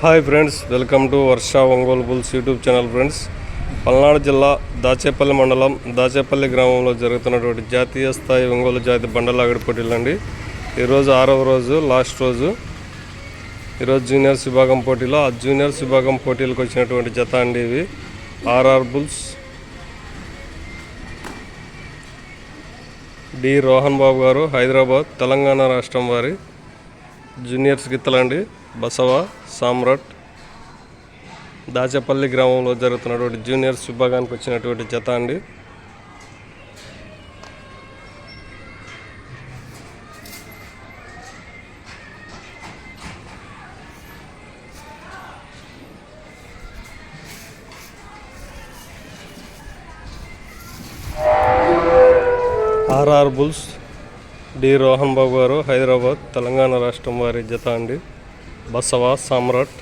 Hi friends welcome to Varsha Ongole bulls YouTube channel friends. Palnadu జిల్లా దాచేపల్లి మండలం దాచేపల్లి గ్రామంలో జరుగుతున్నటువంటి జాతీయ స్థాయి ఒంగోలు జాతి బండలాగడి పోటీలు అండి. ఈరోజు ఆరవ రోజు లాస్ట్ రోజు. ఈరోజు జూనియర్స్ విభాగం పోటీలో ఆ జూనియర్స్ విభాగం పోటీలకు వచ్చినటువంటి జత అండి ఇవి. RR bulls D Rohan Babu garu Hyderabad Telangana రాష్ట్రం వారి జూనియర్స్ గిత్తలండి. బసవ సామ్రాట్ దాచపల్లి గ్రామంలో జరుగుతున్నటువంటి జూనియర్స్ విభాగానికి వచ్చినటువంటి జత అండి. RR bulls D Rohan Babu garu Hyderabad Telangana రాష్ట్రం వారి జత అండి. బసవ సామ్రాట్